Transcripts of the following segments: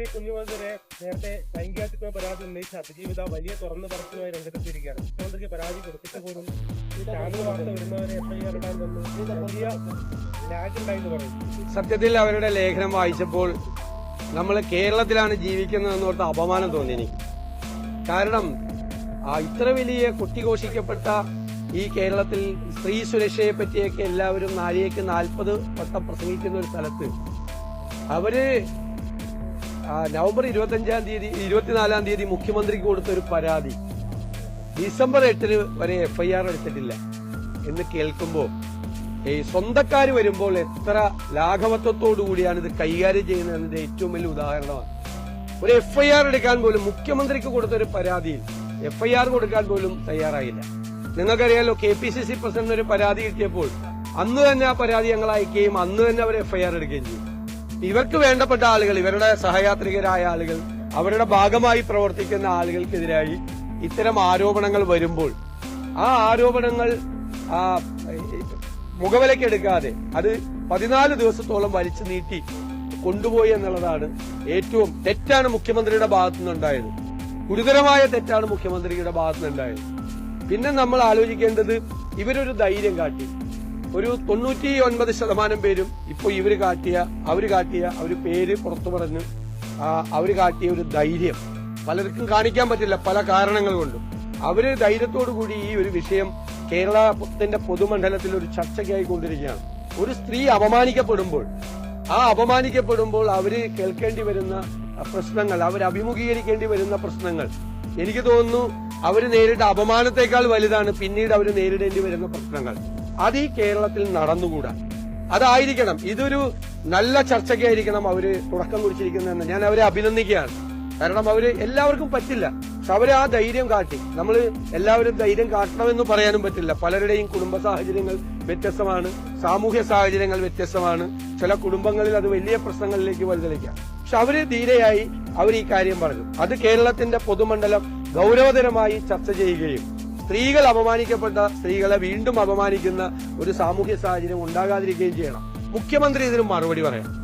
T കുഞ്ഞുമതിരെ നേരത്തെ ലൈംഗികാതിത്വ പരാതി ഉന്നയിച്ച അതിജീവിത വലിയ തുറന്നു പറച്ചിലുമായി രംഗത്തെത്തിയിരിക്കുകയാണ്. മുഖ്യമന്ത്രിക്ക് പരാതി കൊടുത്തിട്ട് പോലും ചാനൽ വാർത്ത വരുന്നവരെ എഫ്ഐആർ പറയും. സത്യത്തിൽ അവരുടെ ലേഖനം വായിച്ചപ്പോൾ നമ്മൾ കേരളത്തിലാണ് ജീവിക്കുന്നതെന്ന് ഓർത്ത് അപമാനം തോന്നി എനിക്ക്. കാരണം ഇത്ര വലിയ കൊട്ടിഘോഷിക്കപ്പെട്ട ഈ കേരളത്തിൽ സ്ത്രീ സുരക്ഷയെ പറ്റിയൊക്കെ എല്ലാവരും നാലിയേക്ക് നാൽപ്പത് വട്ടം പ്രസംഗിക്കുന്ന ഒരു സ്ഥലത്ത് അവർ നവംബർ ഇരുപത്തഞ്ചാം തീയതി ഇരുപത്തിനാലാം തീയതി മുഖ്യമന്ത്രിക്ക് കൊടുത്ത ഒരു പരാതി. ഡിസംബർ എട്ടിന് വരെ എഫ്ഐആർ എടുത്തിട്ടില്ല. എന്ന് കേൾക്കുമ്പോൾ ഈ സ്വന്തക്കാർ വരുമ്പോൾ എത്ര ലാഘവത്വത്തോടു കൂടിയാണ് ഇത് കൈകാര്യം ചെയ്യുന്നത് എന്നതിന്റെ ഏറ്റവും വലിയ ഉദാഹരണമാണ്. ഒരു എഫ്ഐആർ എടുക്കാൻ പോലും മുഖ്യമന്ത്രിക്ക് കൊടുത്ത ഒരു പരാതിയിൽ എഫ്ഐആർ കൊടുക്കാൻ പോലും തയ്യാറായില്ല. നിങ്ങൾക്കറിയാലോ K P C C president ഒരു പരാതി കിട്ടിയപ്പോൾ അന്ന് തന്നെ ആ പരാതി ഞങ്ങൾ അയക്കുകയും അന്ന് തന്നെ അവർ എഫ്ഐആർ എടുക്കുകയും ചെയ്തു. ഇവർക്ക് വേണ്ടപ്പെട്ട ആളുകൾ ഇവരുടെ സഹയാത്രികരായ ആളുകൾ അവരുടെ ഭാഗമായി പ്രവർത്തിക്കുന്ന ആളുകൾക്കെതിരായി ഇത്തരം ആരോപണങ്ങൾ വരുമ്പോൾ ആ ആരോപണങ്ങൾ മുഖവിലക്കെടുക്കാതെ അത് പതിനാല് ദിവസത്തോളം വലിച്ചു നീട്ടി കൊണ്ടുപോയി എന്നുള്ളതാണ് ഏറ്റവും തെറ്റാണ് മുഖ്യമന്ത്രിയുടെ ഭാഗത്തു നിന്നുണ്ടായത്. ഗുരുതരമായ തെറ്റാണ് മുഖ്യമന്ത്രിയുടെ ഭാഗത്തു നിന്നുണ്ടായത്. പിന്നെ നമ്മൾ ആലോചിക്കേണ്ടത് ഇവരൊരു ധൈര്യം കാട്ടി. ഒരു തൊണ്ണൂറ്റി ഒൻപത് ശതമാനം പേരും ഇപ്പൊ ഇവർ കാട്ടിയ അവർ കാട്ടിയ ഒരു പേര് പുറത്തു പറഞ്ഞ് അവർ കാട്ടിയ ഒരു ധൈര്യം പലർക്കും കാണിക്കാൻ പറ്റില്ല പല കാരണങ്ങൾ കൊണ്ടും. അവർ ധൈര്യത്തോടു കൂടി ഈ ഒരു വിഷയം കേരളത്തിന്റെ പൊതുമണ്ഡലത്തിൽ ഒരു ചർച്ചയ്ക്കായി കൊണ്ടിരിക്കുകയാണ്. ഒരു സ്ത്രീ അപമാനിക്കപ്പെടുമ്പോൾ ആ അപമാനിക്കപ്പെടുമ്പോൾ അവർ കേൾക്കേണ്ടി വരുന്ന പ്രശ്നങ്ങൾ അവർ അഭിമുഖീകരിക്കേണ്ടി വരുന്ന പ്രശ്നങ്ങൾ. എനിക്ക് തോന്നുന്നു അവർ നേരിട്ട അപമാനത്തെക്കാൾ വലുതാണ് പിന്നീട് അവർ നേരിടേണ്ടി വരുന്ന പ്രശ്നങ്ങൾ. അത് ഈ കേരളത്തിൽ നടന്നുകൂടാ? അതായിരിക്കണം. ഇതൊരു നല്ല ചർച്ചയ്ക്കായിരിക്കണം അവർ തുടക്കം കുറിച്ചിരിക്കുന്നതെന്ന്. ഞാൻ അവരെ അഭിനന്ദിക്കുകയാണ്. കാരണം അവർ എല്ലാവർക്കും പറ്റില്ല. പക്ഷെ അവർ ആ ധൈര്യം കാട്ടി. നമ്മൾ എല്ലാവരും ധൈര്യം കാട്ടണമെന്ന് പറയാനും പറ്റില്ല. പലരുടെയും കുടുംബ സാഹചര്യങ്ങൾ വ്യത്യസ്തമാണ്. സാമൂഹ്യ സാഹചര്യങ്ങൾ വ്യത്യസ്തമാണ്. ചില കുടുംബങ്ങളിൽ അത് വലിയ പ്രശ്നങ്ങളിലേക്ക് വലുതെളിക്കാം പക്ഷെ അവർ ധീരയായി അവർ ഈ കാര്യം പറഞ്ഞു. അത് കേരളത്തിന്റെ പൊതുമണ്ഡലം ഗൗരവതരമായി ചർച്ച ചെയ്യുകയും സ്ത്രീകൾ അപമാനിക്കപ്പെട്ട സ്ത്രീകളെ വീണ്ടും അപമാനിക്കുന്ന ഒരു സാമൂഹ്യ സാഹചര്യം ഉണ്ടാകാതിരിക്കുകയും ചെയ്യണം. മുഖ്യമന്ത്രി ഇതിന് മറുപടി പറയണം.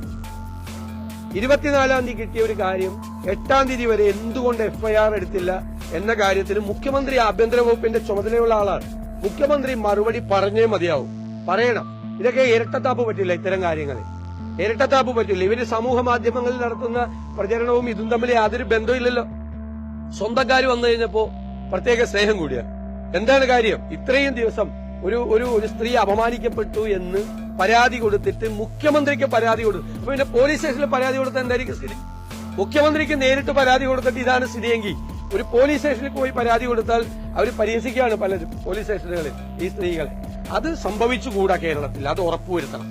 ഇരുപത്തിനാലാം തീയതി കിട്ടിയ ഒരു കാര്യം എട്ടാം തീയതി വരെ എന്തുകൊണ്ട് എഫ്ഐആർ എടുത്തില്ല എന്ന കാര്യത്തിന് മുഖ്യമന്ത്രി ആഭ്യന്തര വകുപ്പിന്റെ ചുമതലയുള്ള ആളാണ്. മുഖ്യമന്ത്രി മറുപടി പറഞ്ഞേ മതിയാവും. പറയണം. ഇതൊക്കെ ഇരട്ടത്താപ്പ് പറ്റില്ല ഇത്തരം കാര്യങ്ങളിൽ ഇരട്ടത്താപ്പ് പറ്റില്ല. ഇവർ സമൂഹ മാധ്യമങ്ങളിൽ നടത്തുന്ന പ്രചരണവും ഇതും തമ്മിൽ യാതൊരു ബന്ധമില്ലല്ലോ സ്വന്തക്കാർ വന്നു കഴിഞ്ഞപ്പോ പ്രത്യേക സ്നേഹം കൂടിയാണ്. എന്താണ് കാര്യം? ഇത്രയും ദിവസം ഒരു ഒരു ഒരു സ്ത്രീ അപമാനിക്കപ്പെട്ടു എന്ന് പരാതി കൊടുത്തിട്ട് മുഖ്യമന്ത്രിക്ക് പരാതി കൊടുത്തു അപ്പൊ പിന്നെ പോലീസ് സ്റ്റേഷനിൽ പരാതി കൊടുത്ത എന്തായിരിക്കും സ്ഥിതി? മുഖ്യമന്ത്രിക്ക് നേരിട്ട് പരാതി കൊടുത്തിട്ട് ഇതാണ് സ്ഥിതിയെങ്കിൽ ഒരു പോലീസ് സ്റ്റേഷനിൽ പോയി പരാതി കൊടുത്താൽ അവർ പരിഹസിക്കുകയാണ് പലരും പോലീസ് സ്റ്റേഷനുകളിൽ ഈ സ്ത്രീകളെ. അത് സംഭവിച്ചുകൂടാ കേരളത്തിൽ. അത് ഉറപ്പുവരുത്തണം.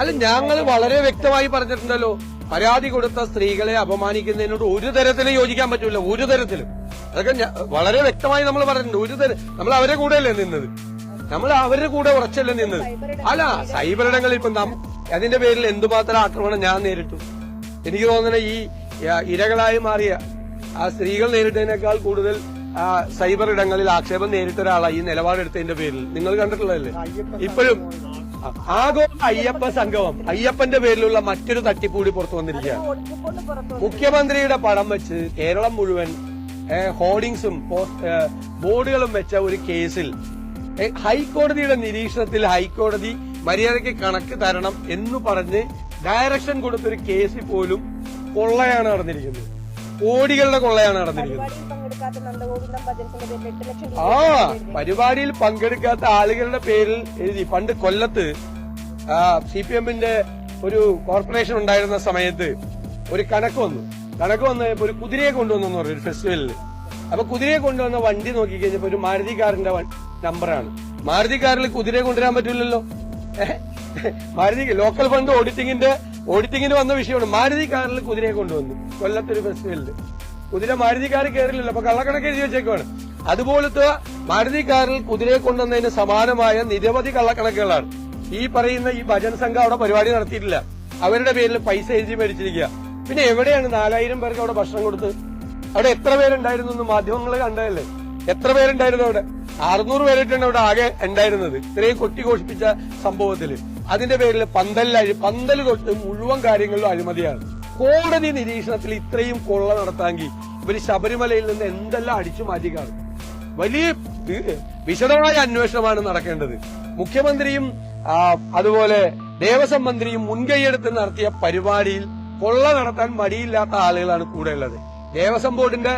അല്ല ഞങ്ങൾ വളരെ വ്യക്തമായി പറഞ്ഞിട്ടുണ്ടല്ലോ. പരാതി കൊടുത്ത സ്ത്രീകളെ അപമാനിക്കുന്നതിനോട് ഒരു തരത്തിലും യോജിക്കാൻ പറ്റൂല. ഒരു തരത്തിലും. അതൊക്കെ വളരെ വ്യക്തമായി നമ്മൾ പറഞ്ഞിട്ടുണ്ട്. ഒരു തരം നമ്മൾ അവരെ കൂടെയല്ലേ നിന്നത്? നമ്മൾ അവരുടെ കൂടെ ഉറച്ചല്ലേ നിന്നത്? അല്ല സൈബർ ഇടങ്ങളിൽ ഇപ്പൊ നാം അതിന്റെ പേരിൽ എന്തുമാത്രം ആക്രമണം ഞാൻ നേരിട്ടു. എനിക്ക് തോന്നുന്നത് ഈ ഇരകളായി മാറിയ ആ സ്ത്രീകൾ നേരിട്ടതിനേക്കാൾ കൂടുതൽ സൈബർ ഇടങ്ങളിൽ ആക്ഷേപം നേരിട്ട ഒരാളാണ് ഈ നിലപാടെടുത്തതിന്റെ പേരിൽ. നിങ്ങൾ കണ്ടിട്ടുള്ളതല്ലേ? ഇപ്പോഴും ആഗോള അയ്യപ്പ സംഗമം അയ്യപ്പന്റെ പേരിലുള്ള മറ്റൊരു തട്ടിപ്പൂടി പുറത്തു വന്നിരിക്കുകയാണ്. മുഖ്യമന്ത്രിയുടെ പടം വെച്ച് കേരളം മുഴുവൻ ഹോർഡിങ്സും ബോർഡുകളും വെച്ച ഒരു കേസിൽ ഹൈക്കോടതിയുടെ നിരീക്ഷണത്തിൽ ഹൈക്കോടതി മര്യാദയ്ക്ക് കണക്ക് തരണം എന്ന് പറഞ്ഞ് ഡയറക്ഷൻ കൊടുത്തൊരു കേസിൽ പോലും കൊള്ളയാണ് നടന്നിരിക്കുന്നത്. കോടികളുടെ കൊള്ളയാണ് നടന്നിരിക്കുന്നത്. ആ പരിപാടിയിൽ പങ്കെടുക്കാത്ത ആളുകളുടെ പേരിൽ എഴുതി. പണ്ട് കൊല്ലത്ത് സി പി എമ്മിന്റെ ഒരു കോർപ്പറേഷൻ ഉണ്ടായിരുന്ന സമയത്ത് ഒരു കണക്ക് വന്നു. കണക്ക് വന്ന് ഒരു കുതിരയെ കൊണ്ടുവന്നു പറഞ്ഞു ഒരു ഫെസ്റ്റിവലിൽ അപ്പൊ കുതിരയെ കൊണ്ടുവന്ന വണ്ടി നോക്കി കഴിഞ്ഞപ്പോ ഒരു മാരുതി കാറിന്റെ വ- നമ്പറാണ്. മാരുതി കാറിൽ കുതിരയെ കൊണ്ടുവരാൻ പറ്റില്ലല്ലോ? മാരുതി ലോക്കൽ ഫണ്ട് ഓഡിറ്റിംഗിന്റെ ഓഡിറ്റിംഗിന് വന്ന വിഷയമാണ്. മാരുതി കാറിൽ കുതിരയെ കൊണ്ടുവന്നു. കൊല്ലത്തൊരു ഫെസ്റ്റിവലിൽ കുതിര മാരുതി കാർ കയറില്ലല്ലോ അപ്പൊ കള്ളക്കണക്ക് എഴുതി വെച്ചേക്കുവാണ്. അതുപോലത്തെ മാരുതി കാറിൽ കുതിരയെ കൊണ്ടുവന്നതിന് സമാനമായ നിരവധി കള്ളക്കണക്കുകളാണ്. ഈ പറയുന്ന ഈ ഭജൻ സംഘം അവിടെ പരിപാടി നടത്തിയിട്ടില്ല. അവരുടെ പേരിൽ പൈസ എഴുതി മേടിച്ചിരിക്കുക. പിന്നെ എവിടെയാണ് നാലായിരം പേർക്ക് അവിടെ ഭക്ഷണം കൊടുത്ത്? അവിടെ എത്ര പേരുണ്ടായിരുന്നു എന്ന് മാധ്യമങ്ങൾ കണ്ടതല്ലേ? എത്ര പേരുണ്ടായിരുന്നു അവിടെ? അറുന്നൂറ് പേരിട്ടാണ് ഇവിടെ ആകെ ഉണ്ടായിരുന്നത്. ഇത്രയും കൊട്ടി ഘോഷിപ്പിച്ച സംഭവത്തിൽ അതിന്റെ പേരിൽ പന്തലിൽ പന്തൽ തൊട്ട് മുഴുവൻ കാര്യങ്ങളിലും അഴിമതിയാണ്. കോടതി നിരീക്ഷണത്തിൽ ഇത്രയും കൊള്ള നടത്താമെങ്കിൽ ഇവർ ശബരിമലയിൽ നിന്ന് എന്തെല്ലാം അടിച്ചു മാറ്റി കാണും വലിയ വിശദമായ അന്വേഷണമാണ് നടക്കേണ്ടത്. മുഖ്യമന്ത്രിയും അതുപോലെ ദേവസ്വം മന്ത്രിയും മുൻകൈയെടുത്ത് നടത്തിയ പരിപാടിയിൽ കൊള്ള നടത്താൻ മടിയില്ലാത്ത ആളുകളാണ് കൂടെയുള്ളത്. ദേവസ്വം ബോർഡിന്റെ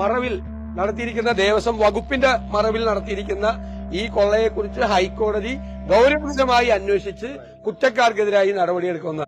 മറവിൽ നടത്തിയിരിക്കുന്ന ദേവസ്വം വകുപ്പിന്റെ മറവിൽ നടത്തിയിരിക്കുന്ന ഈ കൊള്ളയെക്കുറിച്ച് ഹൈക്കോടതി ഗൗരവതരമായി അന്വേഷിച്ച് കുറ്റക്കാർക്കെതിരായി നടപടിയെടുക്കുന്ന